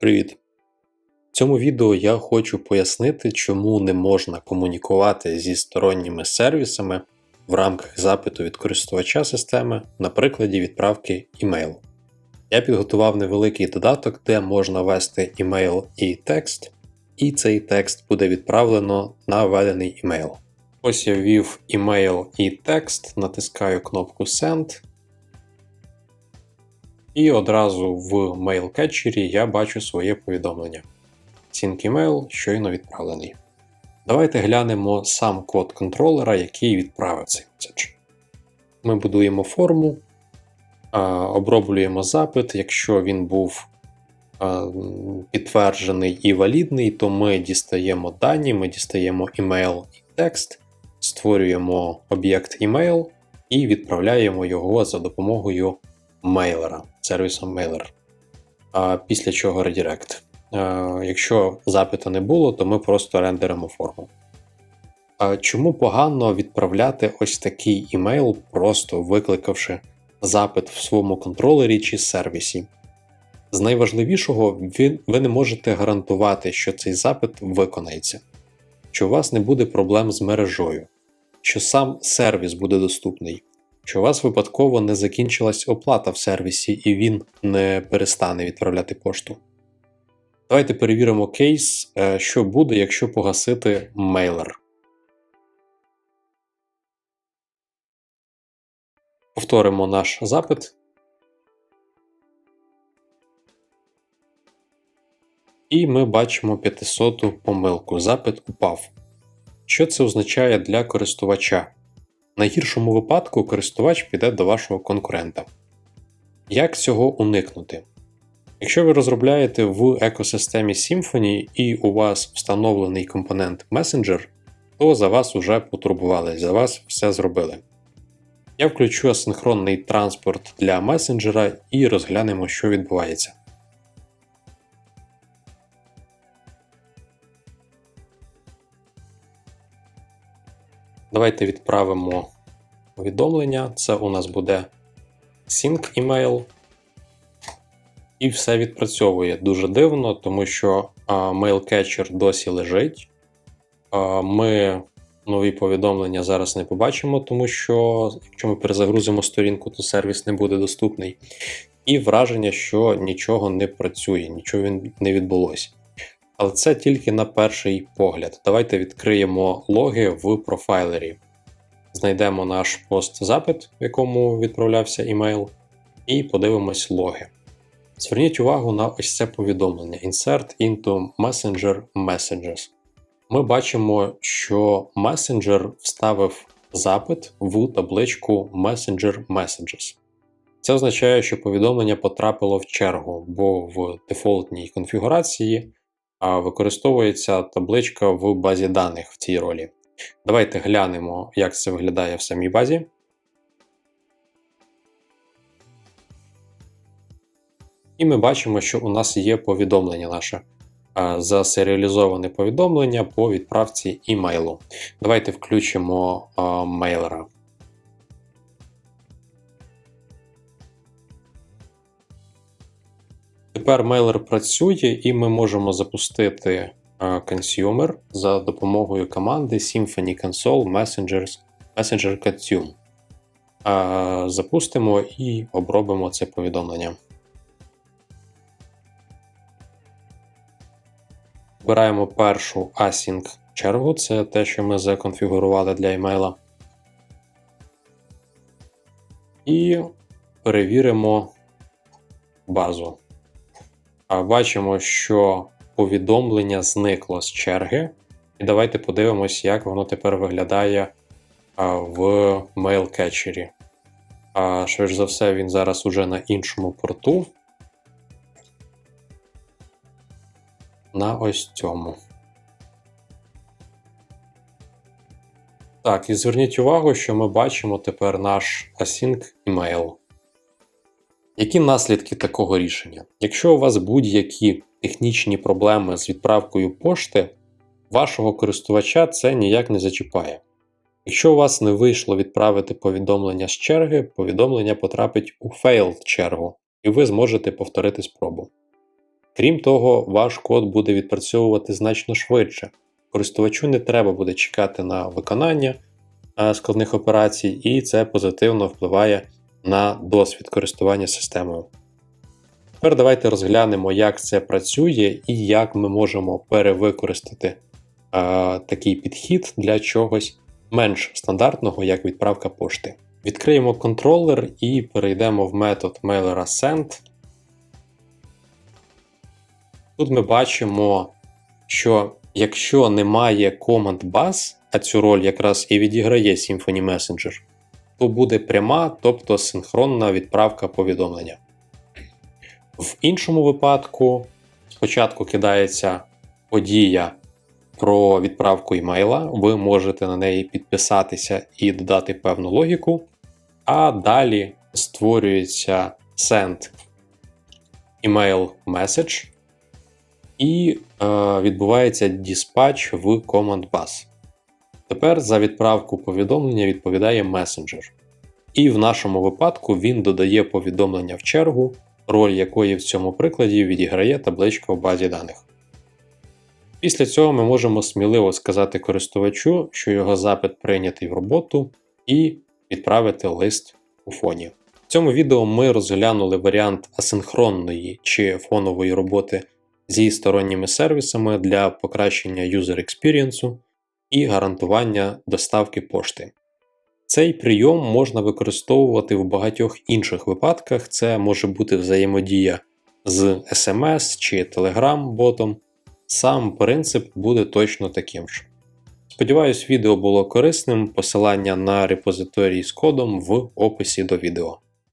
Привіт! В цьому відео я хочу пояснити, чому не можна комунікувати зі сторонніми сервісами в рамках запиту від користувача системи на прикладі відправки імейлу. Я підготував невеликий додаток, де можна ввести імейл і текст, і цей текст буде відправлено на введений імейл. Ось я ввів імейл і текст, натискаю кнопку Send. І одразу в мейл-кетчері я бачу своє повідомлення. Sync email щойно відправлений. Давайте глянемо сам код контролера, який відправив цей меседж. Ми будуємо форму, оброблюємо запит. Якщо він був підтверджений і валідний, то ми дістаємо дані, ми дістаємо email і текст, створюємо об'єкт email і відправляємо його за допомогою мейлера, сервісом. А після чого редирект. Якщо запиту не було, то ми просто рендеримо форму. Чому погано відправляти ось такий імейл, просто викликавши запит в своєму контролері чи сервісі? З найважливішого, ви не можете гарантувати, що цей запит виконається, що у вас не буде проблем з мережою, що сам сервіс буде доступний, що у вас випадково не закінчилась оплата в сервісі і він не перестане відправляти пошту. Давайте перевіримо кейс, е, що буде, якщо погасити мейлер. Повторимо наш запит. І ми бачимо 500-ту помилку. Запит упав. Що це означає для користувача? В найгіршому випадку користувач піде до вашого конкурента. Як цього уникнути? Якщо ви розробляєте в екосистемі Symfony і у вас встановлений компонент Messenger, то за вас вже потурбували, за вас все зробили. Я включу асинхронний транспорт для месенджера і розглянемо, що відбувається. Давайте відправимо повідомлення. Це у нас буде sync email. І все відпрацьовує дуже дивно, тому що mail-catcher досі лежить. А, ми нові повідомлення зараз не побачимо, тому що якщо ми перезагрузимо сторінку, то сервіс не буде доступний. І враження, що нічого не працює, нічого не відбулося. Але це тільки на перший погляд. Давайте відкриємо логи в профайлері. Знайдемо наш пост-запит, в якому відправлявся імейл, і подивимось логи. Зверніть увагу на ось це повідомлення: Insert into Messenger Messages. Ми бачимо, що Messenger вставив запит в табличку Messenger Messages. Це означає, що повідомлення потрапило в чергу, бо в дефолтній конфігурації використовується табличка в базі даних в цій ролі. Давайте глянемо, як це виглядає в самій базі. І ми бачимо, що у нас є повідомлення наше засеріалізоване повідомлення по відправці імейлу. Давайте включимо мейлера. Тепер мейлер працює, і ми можемо запустити consumer за допомогою команди Symfony Console Messengers, Messenger Consume. Запустимо і обробимо це повідомлення. Вибираємо першу async чергу, це те, що ми законфігурували для емейла. І перевіримо базу. Бачимо, що повідомлення зникло з черги. І давайте подивимось, як воно тепер виглядає в mail-кетчері. Швидше за все, він зараз уже на іншому порту. На ось цьому. Так, і зверніть увагу, що ми бачимо тепер наш async email. Які наслідки такого рішення? Якщо у вас будь-які технічні проблеми з відправкою пошти, вашого користувача це ніяк не зачіпає. Якщо у вас не вийшло відправити повідомлення з черги, повідомлення потрапить у failed чергу, і ви зможете повторити спробу. Крім того, ваш код буде відпрацьовувати значно швидше. Користувачу не треба буде чекати на виконання е, складних операцій, і це позитивно впливає на досвід користування системою. Тепер давайте розглянемо, як це працює і як ми можемо перевикористати е, такий підхід для чогось менш стандартного, як відправка пошти. Відкриємо контролер і перейдемо в метод MailerAscend. Тут ми бачимо, що якщо немає команд баз, а цю роль якраз і відіграє Symfony Messenger, то буде пряма, тобто синхронна відправка повідомлення. В іншому випадку спочатку кидається подія про відправку імейла, ви можете на неї підписатися і додати певну логіку, а далі створюється send email message і е, відбувається диспатч в Command Bus. Тепер за відправку повідомлення відповідає месенджер. І в нашому випадку він додає повідомлення в чергу, роль якої в цьому прикладі відіграє табличка в базі даних. Після цього ми можемо сміливо сказати користувачу, що його запит прийнятий в роботу, і відправити лист у фоні. В цьому відео ми розглянули варіант асинхронної чи фонової роботи зі сторонніми сервісами для покращення user experience і гарантування доставки пошти. Цей прийом можна використовувати в багатьох інших випадках. Це може бути взаємодія з SMS чи Telegram-ботом. Сам принцип буде точно таким ж. Сподіваюсь, відео було корисним. Посилання на репозиторій з кодом в описі до відео.